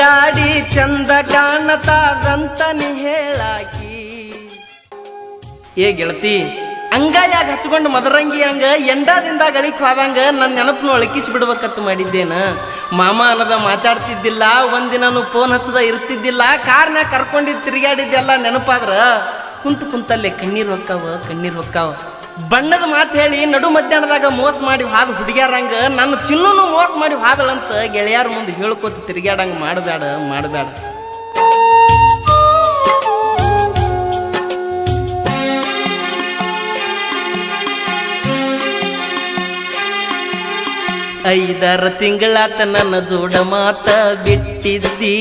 ಗಾಡಿ ಚಂದ ಕಾಣತಾದಂತನಿ ಹೇಳಾಕಿ. ಏ ಗೆಳತಿ, ಅಂಗಾಯಾಗ ಹಚ್ಕೊಂಡು ಮದರಂಗಿ ಹಂಗ ಎಂಡಾದಿಂದ ಗಳಿಕ್ ಹೋದಂಗ ನನ್ನ ನೆನಪನ್ನು ಒಳಕಿಸಿ ಬಿಡ್ಬೇಕಂತ ಮಾಡಿದ್ದೇನ. ಮಾಮ ಅನ್ನದ ಮಾತಾಡ್ತಿದ್ದಿಲ್ಲ ಒಂದಿನೂ ಫೋನ್ ಹಚ್ಚದ ಇರ್ತಿದ್ದಿಲ್ಲ, ಕಾರ್ನ್ಯಾಗ ಕರ್ಕೊಂಡಿದ್ದು ತಿರುಗಾಡಿದ್ದೆಲ್ಲ ನೆನಪಾದ್ರ ಕುಂತು ಕುಂತಲ್ಲೇ ಕಣ್ಣೀರು ಹೊಕ್ಕಾವ ಕಣ್ಣೀರು ಹೊಕ್ಕಾವ. ಬಣ್ಣದ ಮಾತು ಹೇಳಿ ನಡು ಮಧ್ಯಾಹ್ನದಾಗ ಮೋಸ ಮಾಡಿ ಹಾದ ಹುಡುಗ್ಯಾರಂಗ, ನನ್ನ ಚಿನ್ನೂ ಮೋಸ ಮಾಡಿ ಹಾದಳಂತ ಗೆಳೆಯರ ಮುಂದೆ ಹೇಳ್ಕೊತ ತಿರುಗ್ಯಾಡಂಗ ಮಾಡಬೇಡ ಮಾಡಬೇಡ ಐದಾರ ತಿಂಗಳಾತ ನನ್ನ ಜೋಡ ಮಾತ ಬಿಟ್ಟಿದ್ದಿ.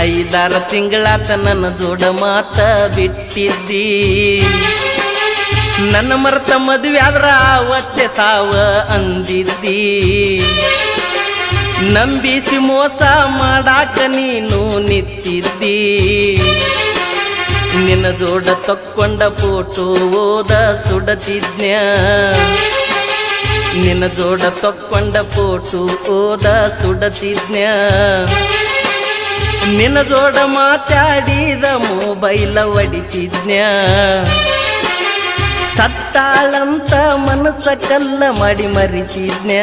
ಐದಾರ ತಿಂಗಳಾತ ನನ್ನ ಜೋಡ ಮಾತ ಬಿಟ್ಟಿದ್ದಿ. ನನ್ನ ಮರ್ತ ಮದುವೆ ಆದ್ರ ಅವತ್ತೆ ಸಾವ ಅಂದಿದ್ದಿ. ನಂಬಿಸಿ ಮೋಸ ಮಾಡಾಕ ನೀನು ನಿಂತಿದ್ದಿ. ನಿನ್ನ ಜೋಡ ತಕ್ಕೊಂಡ ಫೋಟೋ ಓದ ಸುಡತಿದ್ನ್ಯ ನಿನ್ನ ಜೋಡ ತಕ್ಕೊಂಡ ಫೋಟೋ ಓದ ಸುಡತಿದ್ನ್ಯ ನಿನ್ನ ಜೋಡ ಮಾತಾಡಿದ ಮೊಬೈಲ ಒಡಿತಿದ್ನ್ಯ ಸತ್ತಾಳಂತ ಮನಸ್ಸ ಕಲ್ಲ ಮಾಡಿ ಮರಿತಿದ್ನ್ಯ?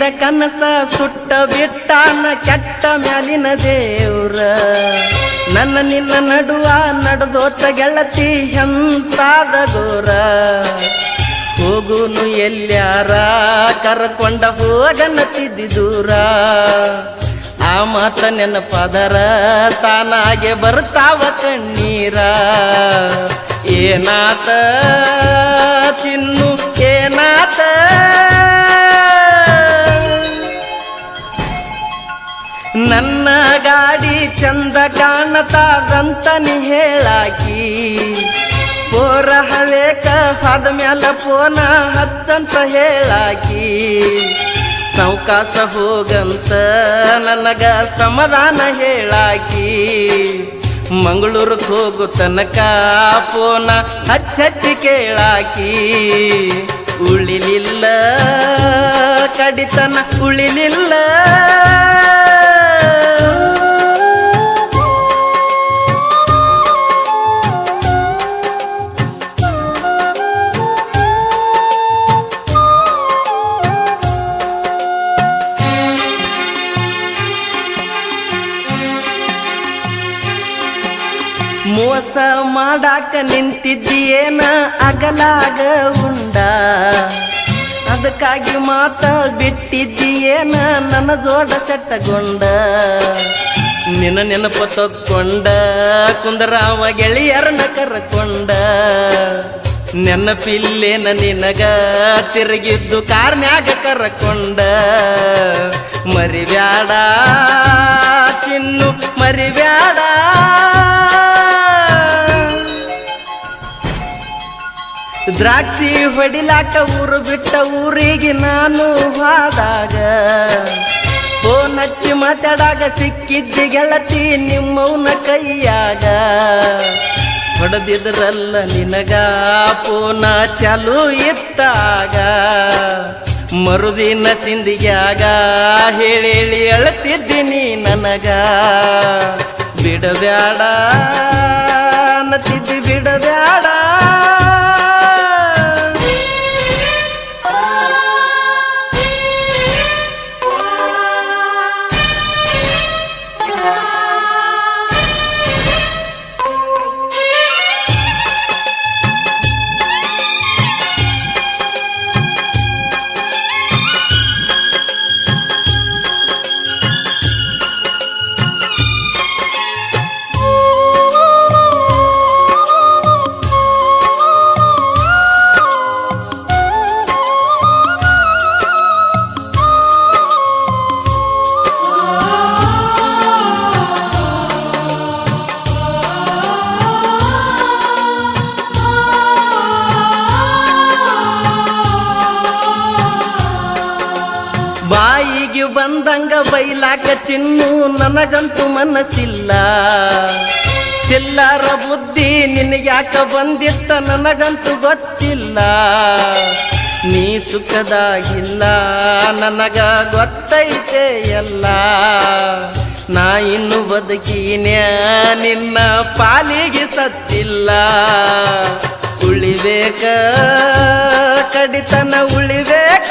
ಕಟ್ಟಿದ ಕನಸ ಸುಟ್ಟ ಬಿಟ್ಟಾನ ಕೆಟ್ಟ ಮ್ಯಾಲಿನ ದೇವ್ರ. ನನ್ನ ನಿನ್ನ ನಡುವ ನಡೆದೋತ ಗೆಳತಿ ಎಂತಾದ ಗೋರ ಹೋಗುನು ಎಲ್ಯಾರ, ಕರ್ಕೊಂಡ ಹೋಗನತಿದ್ದಿ ದೂರ. ಆ ಮಾತ ನೆನಪದರ ತಾನಾಗೆ ಬರ್ತಾವ ಕಣ್ಣೀರ. ಏನಾತ ಚಿನ್ನು ನನ್ನ ಗಾಡಿ ಚಂದ ಕಾಣತಾದಂತ ನೀ ಹೇಳಾಕಿ. ಪೋರ ಹವೇಕ ಹದ ಮ್ಯಾಲ ಪೋನ ಹಚ್ಚಂತ ಹೇಳಾಕಿ. ಸಾವ್ಕಾಸ ಹೋಗಂತ ನನಗ ಸಮಾಧಾನ ಹೇಳಾಕಿ. ಮಂಗಳೂರಿಗೆ ಹೋಗು ತನಕ ಪೋನ ಹಚ್ಚಿ ಕೇಳಾಕಿ. ಉಳಿಲಿಲ್ಲ ಕಡಿತನ ಉಳಿಲಿಲ್ಲ ಮೋಸ ಮಾಡಾಕ ನಿಂತಿದ್ದೀಯೇನ? ಅಗಲಾಗ ಉಂಡ ಅದಕ್ಕಾಗಿ ಮಾತ ಬಿಟ್ಟಿದ್ದೀಯೇನ? ನನ್ನ ಜೋಡ ಸೆಟ್ಟಗೊಂಡ. ನಿನ್ನ ನೆನಪು ತಕ್ಕೊಂಡ. ಕುಂದರಾವ ಗೆಳೆಯರನ್ನ ಕರ್ಕೊಂಡ. ನೆನಪಿಲ್ಲೇನ ನಿನಗ? ತಿರುಗಿದ್ದು ಕಾರ್ನ್ಯಾಗ ಕರ್ಕೊಂಡ. ಮರಿಬ್ಯಾಡ, ಚಿನ್ನು ಮರಿಬ್ಯಾಡ. ದ್ರಾಕ್ಷಿ ಹೊಡಿಲಾಕ ಊರು ಬಿಟ್ಟ ಊರಿಗೆ ನಾನು ಹಾದಾಗ, ಓ ಹಚ್ಚಿ ಮಾತಾಡಾಗ ಸಿಕ್ಕಿದ್ದಿ ಗೆಳತಿ ನಿಮ್ಮವನ ಕೈಯಾಗ. ಹೊಡೆದಿದ್ರಲ್ಲ ನಿನಗ, ಪೋನ ಚಾಲು ಇತ್ತಾಗ. ಮರುದಿನ ಸಿಂದಿಗ್ಯಾಗ ಹೇಳಿ ಅಳ್ತಿದ್ದೀನಿ ನನಗ. ಬಿಡಬ್ಯಾಡ, ಅನ್ನತಿದ್ದಿ ಬಿಡಬ್ಯಾಡ ಬಂದಂಗ ಬೈಲಾಕ ಚಿನ್ನು ನನಗಂತೂ ಮನಸ್ಸಿಲ್ಲ. ಚಿಲ್ಲರ ಬುದ್ಧಿ ನಿನಗ್ಯಾಕ ಬಂದಿತ್ತ ನನಗಂತೂ ಗೊತ್ತಿಲ್ಲ. ನೀ ಸುಖದಾಗಿಲ್ಲ, ನನಗ ಗೊತ್ತೈತೆ ಎಲ್ಲ. ನಾ ಇನ್ನು ಬದುಕಿನ್ಯಾ, ನಿನ್ನ ಪಾಲಿಗೆ ಸತ್ತಿಲ್ಲ. ಉಳಿಬೇಕ, ಕಡಿತನ ಉಳಿಬೇಕ.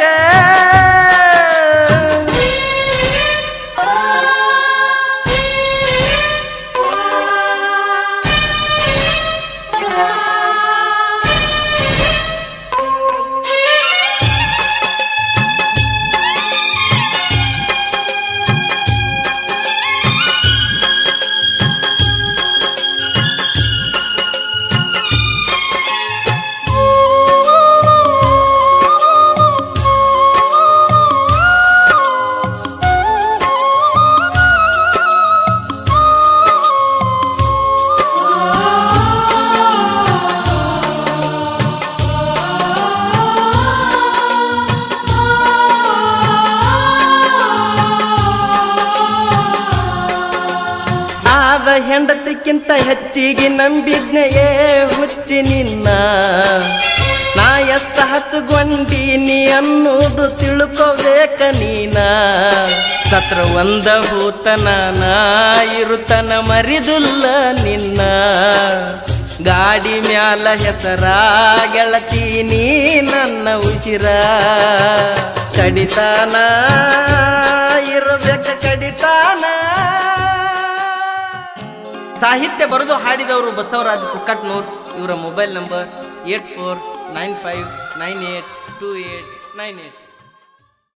ಹೆಂಡತಿಕ್ಕಿಂತ ಹೆಚ್ಚಿಗೆ ನಂಬಿದ್ನೆಯೇ ಹುಚ್ಚಿ ನಿನ್ನ. ನಾ ಎಷ್ಟ ಹಚ್ಚಗೊಂಡೀನಿ ಅನ್ನೋದು ತಿಳ್ಕೋಬೇಕ ನೀನ. ಸತ್ರ ಒಂದ ಹೂತನ ನಾ ಇರುತನ ಮರಿದುಲ್ಲ ನಿನ್ನ. ಗಾಡಿ ಮ್ಯಾಲ ಹೆಸರ ಗೆಳತಿ ನೀ ನನ್ನ ಉಸಿರ. ಕಡಿತಾನ, ಇರಬೇಕ ಕಡಿತಾನ. ಸಾಹಿತ್ಯ ಬರೆದು ಹಾಡಿದವರು ಬಸವರಾಜ್ ಕುಕ್ಕಟ್ನೂರ್. ಇವರ mobile number eight four nine five nine eight two eight nine eight.